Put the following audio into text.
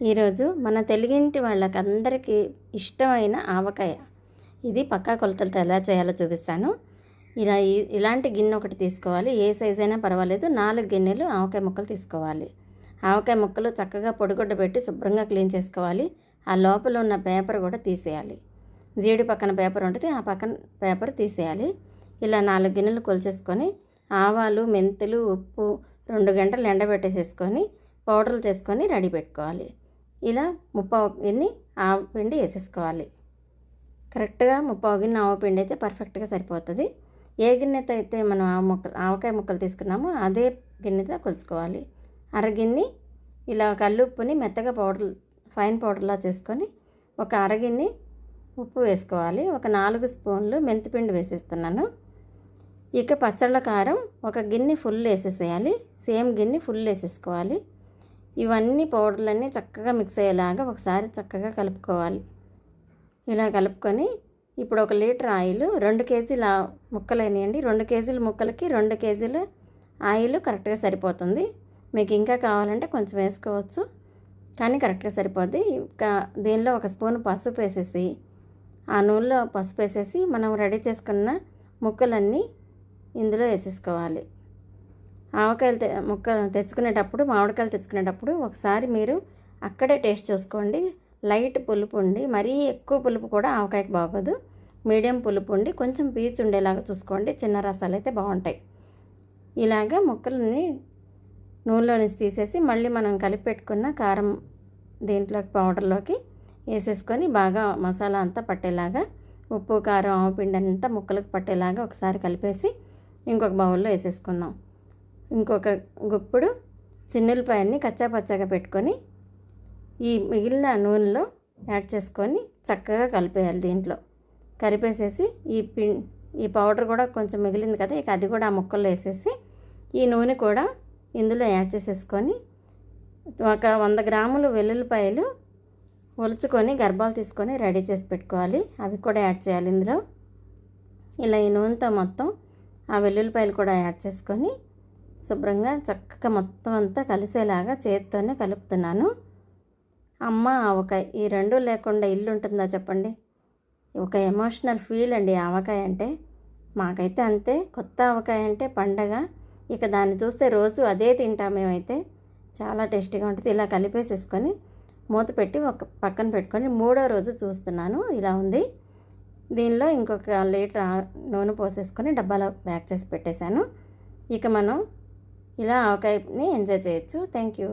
ఈరోజు మన తెలుగింటి వాళ్ళకి అందరికీ ఇష్టమైన ఆవకాయ. ఇది పక్కా కొలతలతో ఎలా చేయాలో చూపిస్తాను. ఇలా ఇలాంటి గిన్నె ఒకటి తీసుకోవాలి. ఏ సైజ్ అయినా పర్వాలేదు. నాలుగు గిన్నెలు ఆవకాయ ముక్కలు తీసుకోవాలి. ఆవకాయ ముక్కలు చక్కగా పొడిగుడ్డ పెట్టి శుభ్రంగా క్లీన్ చేసుకోవాలి. ఆ లోపల ఉన్న పేపర్ కూడా తీసేయాలి. జీడి పక్కన పేపర్ ఉంటుంది. ఆ పక్కన పేపర్ తీసేయాలి. ఇలా నాలుగు గిన్నెలు కొలిచేసుకొని ఆవాలు మెంతులు ఉప్పు రెండు గంటలు ఎండబెట్టేసేసుకొని పౌడర్లు చేసుకొని రెడీ పెట్టుకోవాలి. ఇలా ముప్పావు గిన్నె ఆవు పిండి వేసేసుకోవాలి. కరెక్ట్గా ముప్పావు గిన్నె ఆవు పిండి అయితే పర్ఫెక్ట్గా సరిపోతుంది. ఏ గిన్నెతో అయితే మనం ఆవు ముక్కలు ఆవకాయ ముక్కలు తీసుకున్నామో అదే గిన్నెతో కొలుచుకోవాలి. అర గిన్నె ఇలా కల్లుప్పుని మెత్తగా పౌడర్ ఫైన్ పౌడర్లా చేసుకొని ఒక అరగిన్ని ఉప్పు వేసుకోవాలి. ఒక నాలుగు స్పూన్లు మెంతిపిండి వేసేస్తున్నాను. ఇక పచ్చళ్ళ కారం ఒక గిన్నె ఫుల్ వేసేసేయాలి. సేమ్ గిన్నె ఫుల్ వేసేసుకోవాలి. ఇవన్నీ పౌడర్లన్నీ చక్కగా మిక్స్ అయ్యేలాగా ఒకసారి చక్కగా కలుపుకోవాలి. ఇలా కలుపుకొని ఇప్పుడు ఒక లీటర్ ఆయిల్ రెండు కేజీల ముక్కలు అయినాయండి. రెండు కేజీల ముక్కలకి రెండు కేజీల ఆయిల్ కరెక్ట్గా సరిపోతుంది. మీకు ఇంకా కావాలంటే కొంచెం వేసుకోవచ్చు. కానీ కరెక్ట్గా సరిపోద్ది. దీనిలో ఒక స్పూన్ పసుపు వేసేసి ఆ నూనెలో పసుపు వేసేసి మనం రెడీ చేసుకున్న ముక్కలన్నీ ఇందులో వేసేసుకోవాలి. ఆవకాయలు తె ముక్క తెచ్చుకునేటప్పుడు మామిడికాయలు తెచ్చుకునేటప్పుడు ఒకసారి మీరు అక్కడే టేస్ట్ చూసుకోండి. లైట్ పులుపు ఉండి మరీ ఎక్కువ పులుపు కూడా ఆవకాయకి బాగోదు. మీడియం పులుపు ఉండి కొంచెం పీచు ఉండేలాగా చూసుకోండి. చిన్న రసాలు అయితే బాగుంటాయి. ఇలాగ ముక్కలని నూనెలో నుంచి తీసేసి మళ్ళీ మనం కలిపి పెట్టుకున్న కారం దీంట్లోకి పౌడర్లోకి వేసేసుకొని బాగా మసాలా అంతా పట్టేలాగా ఉప్పు కారం ఆవపిండి అంతా ముక్కలకు పట్టేలాగా ఒకసారి కలిపేసి ఇంకొక బౌల్లో వేసేసుకుందాం. ఇంకొక గుప్పుడు చిన్నులపాయన్ని కచ్చా పచ్చగా పెట్టుకొని ఈ మిగిలిన నూనెలో యాడ్ చేసుకొని చక్కగా కలిపేయాలి దీంట్లో. కలిపేసేసి ఈ పి ఈ పౌడర్ కూడా కొంచెం మిగిలింది కదా ఇక అది కూడా ఆ ముక్కల్లో వేసేసి ఈ నూనె కూడా ఇందులో యాడ్ చేసేసుకొని ఒక వంద గ్రాములు వెల్లుల్లిపాయలు ఒలుచుకొని గర్భాలు తీసుకొని రెడీ చేసి పెట్టుకోవాలి. అవి కూడా యాడ్ చేయాలి ఇందులో. ఇలా ఈ నూనెతో మొత్తం ఆ వెల్లుల్లిపాయలు కూడా యాడ్ చేసుకొని శుభ్రంగా చక్కగా మొత్తం అంతా కలిసేలాగా చేతితోనే కలుపుతున్నాను. అమ్మ ఒక ఈ రెండు లేకుండా ఇల్లు ఉంటుందా చెప్పండి? ఒక ఎమోషనల్ ఫీల్ అండి ఆవకాయ అంటే. మాకైతే అంతే కొత్త ఆవకాయ అంటే పండగ. ఇక దాన్ని చూస్తే రోజు అదే తింటాం మేమైతే. చాలా టేస్టీగా ఉంటుంది. ఇలా కలిపేసేసుకొని మూత పెట్టి ఒక పక్కన పెట్టుకొని మూడో రోజు చూస్తున్నాను. ఇలా ఉంది. దీనిలో ఇంకొక లీటర్ నూనె పోసేసుకొని డబ్బాలో ప్యాక్ చేసి పెట్టేశాను. ఇక మనం ఇలా ఆవకాయని ఎంజాయ్ చేయొచ్చు. Thank you.